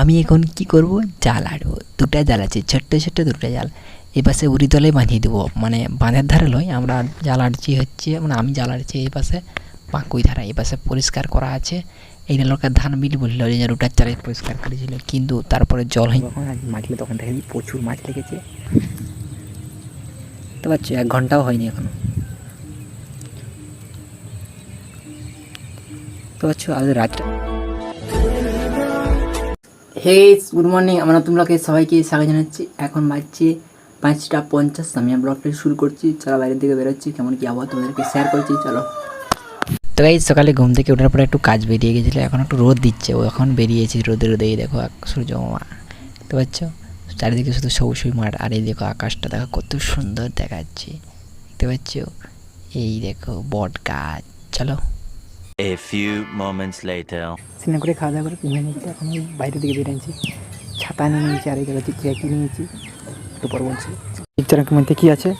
আমি এখন কি করব? জাল আড়বো দুটা জাল আছে, ছোট্ট ছোট্ট দুটো জাল। এই পাশে উড়ি বাঁধিয়ে দেবো। মানে বাঁধের ধারে লয়, আমরা জাল আড়ছি হচ্ছে মানে আমি জাল আড়ছি এই পাশে বাঁকুই ধারা, এই পাশে পরিষ্কার করা আছে। এই লোকে ধান বিল বলল যে রুটার চারে পরিষ্কার করেছিল, কিন্তু তারপরে জল হয় মাছলে তখন দেখে প্রচুর মাছ লেগেছে। তো পাচ্ছি, এক ঘন্টাও হয়নি এখনও। তো পাচ্ছ, আজ রাতটা হে গুড মর্নিং আমরা তোমরাকে সবাইকে স্বাগত জানাচ্ছি। এখন বাজছে পাঁচটা পঞ্চাশ। আমি ব্লগটা শুরু করছি। চলো বাইরের দিকে বেরোচ্ছি। কেমন কি আবহাওয়া তোমাদেরকে শেয়ার করছি, চলো। তো এই সকালে ঘুম থেকে ওঠার পরে একটু কাজ বেরিয়ে গেছিল। এখন একটু রোদ দিচ্ছে। ও এখন বেরিয়েছি রোদে রোদে এই দেখো সূর্য মামা। দেখতে পাচ্ছ? চারিদিকে শুধু সবুজ মাঠ। আর এই দেখো আকাশটা। দেখো কত সুন্দর দেখাচ্ছে। দেখতে পাচ্ছ? এই দেখো বট গাছ। চলো। A few moments later. স্নান করে খাওয়া দাওয়া করে কিনে নিয়েছি। এখন বাইরের দিকে বেরিয়েছি ছাতা নিয়ে নিয়েছি আর এই দেখো চিকিৎসা কিনে নিয়েছি। একটু পর বলছি। পিকচারের মধ্যে কী আছে?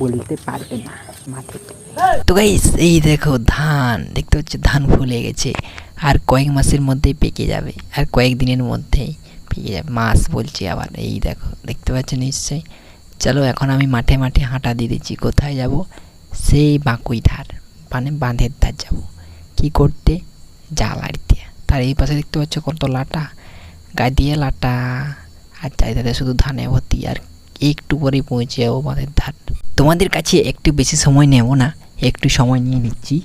বলতে পারবে না মাঠে তো গাইস এই দেখো ধান। দেখতে পাচ্ছ ধান ফুলে গেছে। আর কয়েক মাসের মধ্যেই পেকে যাবে। আর কয়েক দিনের মধ্যেই পেকে যাবে। মাস বলছি আবার। এই দেখো দেখতে পাচ্ছ নিশ্চয়ই? চলো এখন আমি মাঠে মাঠে হাঁটা দিয়ে দিচ্ছি। কোথায় যাব? সেই বাঁকুই ধার। মানে বাঁধের ধার যাব। কি করতে? জাল আড়তে তার এই পাশে দেখতে পাচ্ছ কত লাটা। গায়ে দিয়ে লাটা। আর চারিধারে শুধু ধানে ভর্তি। আর একটু পরেই পৌঁছে যাব বাঁধের ধার। তোমাদের কাছে একটু বেশি সময় নেব না? একটু সময় নিয়ে নিচ্ছি।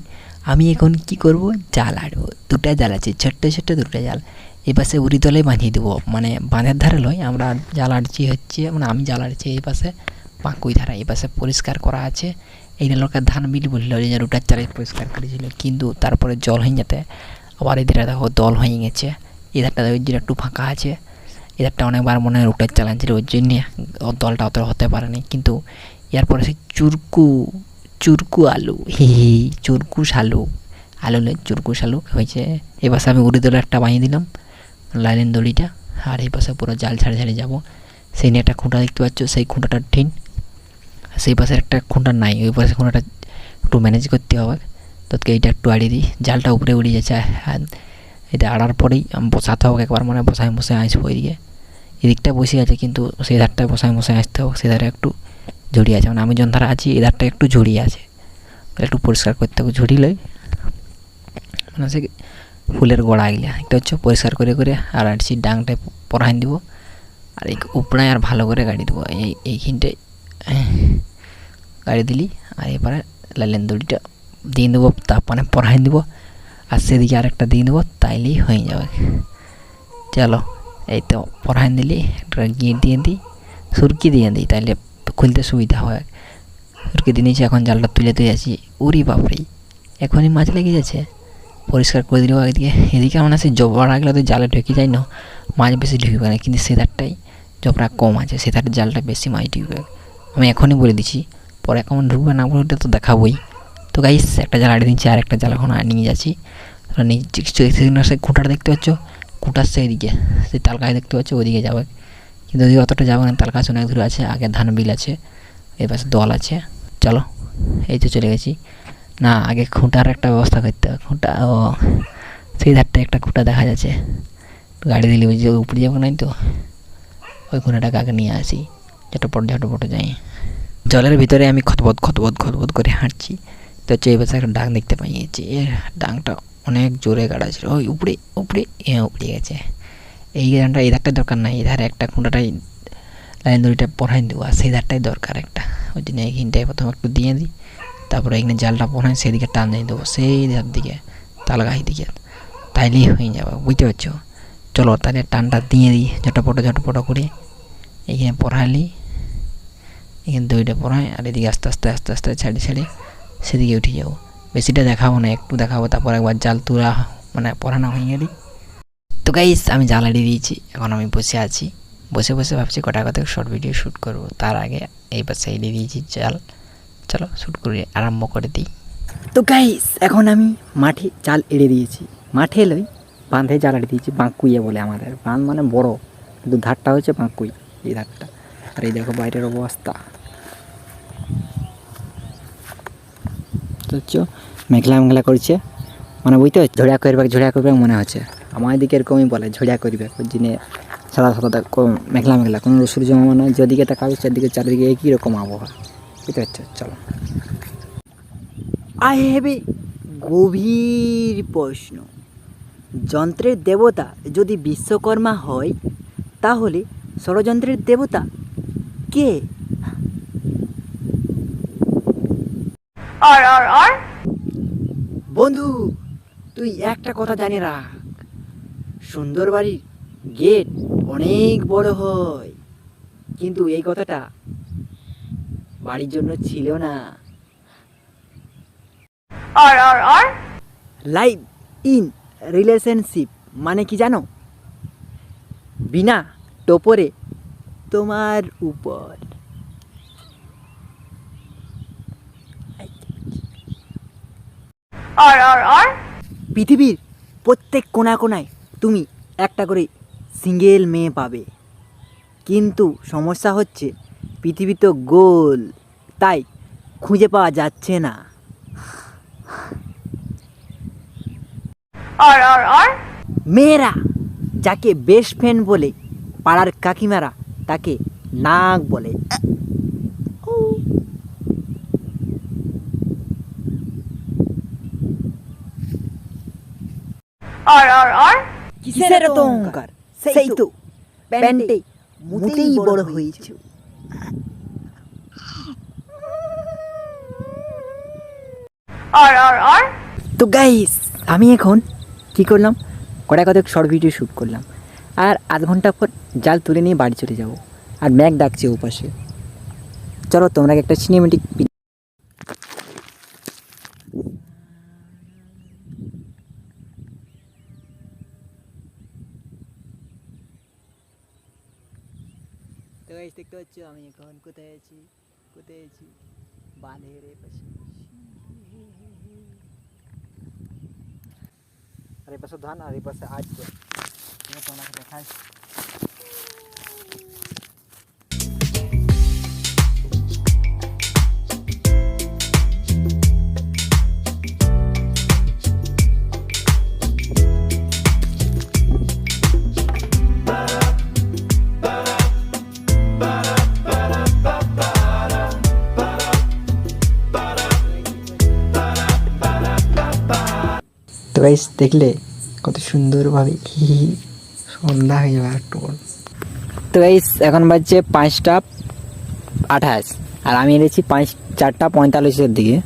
আমি এখন কি করব? জাল আড়বো দুটা জাল আছে। ছোট্ট ছোট্ট দুটো জাল। এই পাশে উড়ি তলে বাঁধিয়ে দেবো। মানে বাঁধের ধারে লয় আমরা জাল আড়ছি হচ্ছে মানে আমি জাল আড়ছি এই পাশে পাঁকুই ধারা। এই পাশে পরিষ্কার করা আছে। এই লোকের ধান বিল বলল যে রুটার চারে পরিষ্কার করেছিল, কিন্তু তারপরে জল হয়ে যেতে আবার এদের দেখো দল হয়ে গেছে। এধারটা ওই যে একটু ফাঁকা আছে। এধারটা অনেকবার মনে হয় রুটার চালাচ্ছিল ওই জন্যে দলটা অত হতে পারেনি। কিন্তু এরপরে সেই চুরকু চুরকু আলু, হি হি চুরকু শালু, আলু চুরকু শালু হয়েছে। এ পাশে আমি উড়ি দলে একটা বানিয়ে দিলাম, লাইলেন দড়িটা, আর এই পাশে পুরো জাল ছাড়ে ছাড়ে যাব। সেই নিয়ে একটা খুঁটা দেখতে পাচ্ছ, সেই খুঁটাটা আর সেই পাশে একটা খুঁটা নাই, ওই পাশে খুঁটাটা একটু ম্যানেজ করতে হবে। তোকে এইটা একটু আড়িয়ে দিই, জালটা উপরে উড়ে যাচ্ছে আর এটা আড়ার পরেই আমি বসাতে হবে একবার মানে বসায় বসায় আসব ওইদিকে এদিকটা বসে আছে, কিন্তু সেই ধারটায় বসায় বসায় আসতে হবে, সেই ধারে একটু ঝুড়িয়ে আছে। মানে আমি যখন ধারা আছি এধারটা একটু ঝুড়িয়ে আছে। একটু পরিষ্কার করতে হবে ঝুড়িলে মানে সে ফুলের গোড়া গিলা একটা হচ্ছে পরিষ্কার করে করে আর আছি ডাংটায় পরাইন দিব। আর এই উপড়ায় আর ভালো করে গাড়ি দেবো এই এইখানটায় গাড়ি দিলি আর এবারে লালেন দড়িটা দিয়ে দেবো মানে পরাইন দেবো আর সেদিকে আরেকটা দিয়ে দেবো তাইলেই হয়ে যাবে চলো এই তো পরাইন দিলি একটা গিয়ে দিয়ে দিই সুরকি দিয়ে দিই তাইলে খুলতে সুবিধা হয় সুরকি দিয়ে নিয়েছি এখন জালটা তুলে তুলে আছি উরি বাপরি এখনই মাছ লেগে যাচ্ছে পরিষ্কার করে দিলেও একদিকে এদিকে আমার সেই জবরা রাখলে তো জালে ঢুকে যায় না মাছ বেশি ঢুকবে না কিন্তু সেধারটাই জবরা কম আছে সেধার জালটা বেশি মাছ ঢুকবে আমি এখনই বলে দিচ্ছি, পরে কেমন ঢুকবে না ওটা তো দেখাবই। তো গাইস একটা জাল আড়ে দিচ্ছি আর একটা জাল এখন নিয়ে যাচ্ছি। তোমরা নিচে খুঁটাটা দেখতে পাচ্ছ খুঁটার সেই দিকে, সেই তালকায় দেখতে পাচ্ছ, ওইদিকে যাবে। কিন্তু ওদিকে অতটা যাবে না তার কাছে অনেক দূরে আছে, আগে ধান বিল আছে এই পাশে দল আছে। চলো, এই তো চলে গেছি। না, আগে খুঁটার একটা ব্যবস্থা করতে হবে, খুঁটা, ও, সেই ধারটা একটা খুঁটা দেখা যাচ্ছে। গাড়ি দিলে ওই যে উপরে যাব নাই তো, ওই খুঁটাটাকে আগে নিয়ে আসি। ঝটপট ঝটপট যাই। জলের ভিতরে আমি খতবত খতবত খতবত করে হাঁটছি। তো হচ্ছে এই একটা ডাং দেখতে পাইয়েছি এর ডাংটা অনেক জোরে গাড়া ছিল। ওই উপরে উপরে, এ উপরে গেছে। এই গানটা এই ধারটা দরকার নাই। এই ধারে একটা খুঁটাটাই, লাইন দড়িটা পড়াই দেবো। আর সেই ধারটাই দরকার একটা। ওই জন্য এইখানটায় প্রথমে একটু দিয়ে দিই। তারপরে এখানে জালটা পড়াই, সেদিকে টান দিয়ে দেবো। সেই ধার দিকে তালগাই দিকে। তাইলেই হয়ে যাবে। বুঝতে পারছ? চলো তাহলে টানটা দিয়ে দিই, ঝটপটো ঝটপটো করে। এখানে পড়াইলি এখানে দড়িটা পড়াই আর এদিকে আস্তে আস্তে আস্তে আস্তে ছাড়ে, ছেড়ে সেদিকে উঠে যাব। বেশিটা দেখাবো না, একটু দেখাবো, তারপর একবার জাল তুলা মানে পড়ানো হয়ে গেলি। তো গাইস আমি জাল আড়িয়ে দিয়েছি, এখন আমি বসে আছি। বসে বসে ভাবছি কটা কথা শর্ট ভিডিও শ্যুট করব। তার আগে এই পাশে এড়িয়ে দিয়েছি জাল। চলো শ্যুট করে আরম্ভ করে দিই। তো গাইস এখন আমি মাঠে জাল এড়ে দিয়েছি। মাঠে লই বাঁধে জাল এড়ে দিয়েছি, বাঁকুইয়া বলে আমাদের। বাঁধ মানে বড়, কিন্তু ধারটা হচ্ছে বাঁকুই। এই ধারটা আর এই দেখো বাইরের অবস্থা। হচ্ছে মেঘলা মেঘলা করছে। মানে বুঝতে পারছি? ঝড়িয়া করবে ঝড়িয়া করবে মনে হচ্ছে। আমার দিকে এরকমই বলে, ঝড়িয়া করবে। জন্য সাদা সাদা মেঘলা মেঘলা। কোনো সূর্য মামা নয় যেদিকে তাকাবে, সেদিকে চারিদিকে একই রকম আবহাওয়া। বুঝতে পারছ? চলো। আই হ্যাভ গভীর প্রশ্ন। যন্ত্রের দেবতা যদি বিশ্বকর্মা হয়, তাহলে ষড়যন্ত্রের দেবতা? কে? বন্ধু তুই একটা কথা জানি রাখ। সুন্দর বাড়ির গেট অনেক বড় হয়। কিন্তু এই কথাটা বাড়ির জন্য ছিল না। আর আর লাইভ ইন রিলেশনশিপ মানে কি জানো? বিনা টোপরে তোমার উপর। পৃথিবীর প্রত্যেক কোণা কোণায় তুমি একটা করে সিঙ্গেল মেয়ে পাবে। কিন্তু সমস্যা হচ্ছে পৃথিবী তো গোল তাই খুঁজে পাওয়া যাচ্ছে না। মেয়েরা যাকে বেস্ট ফ্রেন্ড বলে পাড়ার কাকিমারা তাকে নাক বলে। কিসের এত অহংকার? সেই তো প্যান্টে মুতেই বড় হয়েছে। তো গাইস আমি এখন কি করলাম? কটা কত শর্ট ভিডিও শ্যুট করলাম। আর আধ ঘণ্টা পর জাল তুলে নিয়ে বাড়ি চলে যাব। আর ম্যাক ডাকছে ওপাশে চলো তোমরা একটা সিনেমেটিক তো গাইস দেখতে পাচ্ছ আমি এখন কোথায় আছি? কোথায় আছি? বাঁধের পাশে। আর এই পাশে ধান আর এই পাশে আজ তোমাকে দেখাই তো গাইস দেখলে কত সুন্দরভাবে সন্ধ্যা হয়ে যাবে একটু। তো এই এখন বাজছে পাঁচটা আঠাশ। আর আমি এনেছি পাঁচ, চারটা পঁয়তাল্লিশের দিকে।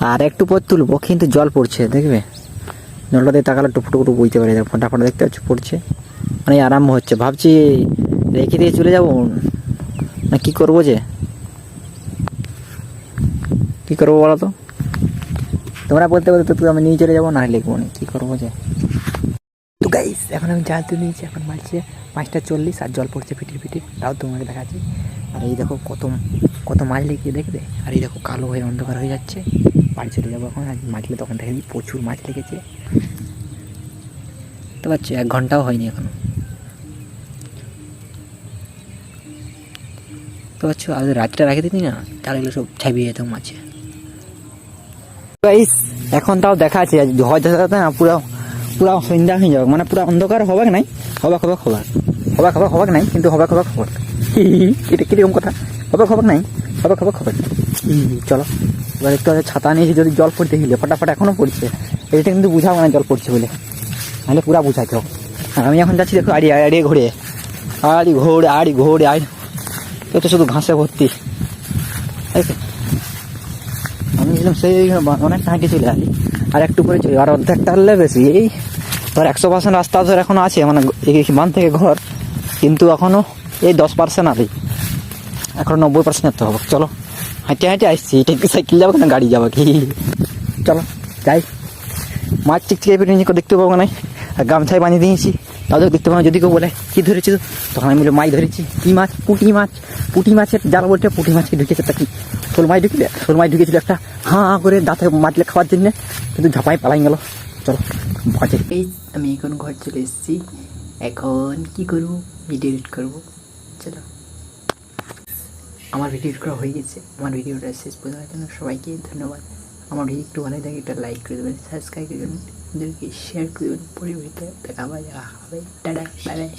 আর একটু পর তুলবো, কিন্তু জল পড়ছে, দেখবে? জলটাতে তাকালে টুপু টুপু বইতে পারে। দেখো, ফটাফট দেখতে পাচ্ছ, পড়ছে। মানে আরম্ভ হচ্ছে। ভাবছি রেখে দিয়ে চলে যাব। না, কি করব যে? কি করব বলো তো? তোমরা বলতে বলতে তুই আমি নিয়ে চলে যাব, না লিখব না। কী করব যে? গাইস এখন আমি জাল তুলে নিয়েছি, এখন মারছে। পাঁচটা চল্লিশ আর জল পড়ছে ফিটির ফিটির তাও তোমাকে দেখাচ্ছি। আর এই দেখো কত কত মাছ লেগে দেখবে আর এই দেখো কালো হয়ে, অন্ধকার হয়ে যাচ্ছে। বাড়ি চলে যাব এখন, আর মাছলে তখন দেখা দিই, প্রচুর মাছ লেগেছে। তো পাচ্ছি এক ঘন্টাও হয়নি এখনও। তো পাচ্ছ আজ রাতটা রাখে দিতি না তাহলে এগুলো সব ছাপিয়ে যেত মাছে। এখন তাও দেখা আছে ঝড় ঝাঁটাতে না, পুরো পুরো সন্ধ্যা হয়ে যাবে মানে পুরা অন্ধকার হবাক নাই, হবাক হবাক হবাক। হবাক হবাক হবাক নাই, কিন্তু হবাক হবাক হবাক। এটা কীরকম কথা? হবাক হবাক নাই, হবাক হবাক হবাক। চলো। এবার একটু ছাতা নিয়েছি যদি জল পড়তে গেলে ফটাফট এখনও পড়ছে। এটা কিন্তু বুঝাবো না জল পড়ছে বলে। নাহলে পুরা হবে আর আমি এখন যাচ্ছি দেখো আড়ি আড়িয়ে ঘুরে। আড়ি ঘোড়ে আড়ি ঘোড়ে আড়ি তো শুধু ঘাসে ভর্তি। এই তো। আমি ছিলাম সেই অনেক হাঁটে চলে আসি। আর একটু করে চলে আর অর্ধেক টানলে বেশি। এই ধর একশো পার্সেন্ট রাস্তা ধর এখনও আছে মানে বান থেকে ঘর, কিন্তু এখনও এই দশ পার্সেন্ট আছে এখন নব্বই পার্সেন্ট যেতে হবে। চলো হাঁটে হাঁটে আসছি। এটা সাইকেল যাব না গাড়ি যাব কি? চলো, যাই। মাছ চিকচিকে দেখতে পাবো না? আর গামছায় বানিয়ে দিয়েছি। তাদের দেখতে পাবো যদি কেউ বলে, কি ধরেছি তখন আমি বলে মাছ ধরেছি, কি মাছ? পুঁটি মাছ, পুঁটি মাছের জাল বলছে, পুঁটি মাছকে ঢুকেছে, তা কি? শোল মাছ ঢুকিলে শোল মাছ ঢুকেছিল একটা, হাঁ হাঁ করে দাঁতে মাছলে খাওয়ার জন্য, কিন্তু ঝাপাই পালাই গেল। চলো বাজে আমি এখন ঘর চলে এসেছি। এখন কি করব? ভিডিও এডিট করব। চলো। আমার ভিডিও করা হয়ে গেছে। আমার ভিডিওটা শেষ পর্যন্ত জন্য সবাইকে ধন্যবাদ। আমার ভিডিও একটু ভালো লাগে, একটা লাইক করে দেবেন সাবস্ক্রাইব করে দেবেন। ওদেরকে শেয়ার করে দেবেন পরিবর্তে দেখা হবে দেখা হবে টাটা বাই বাই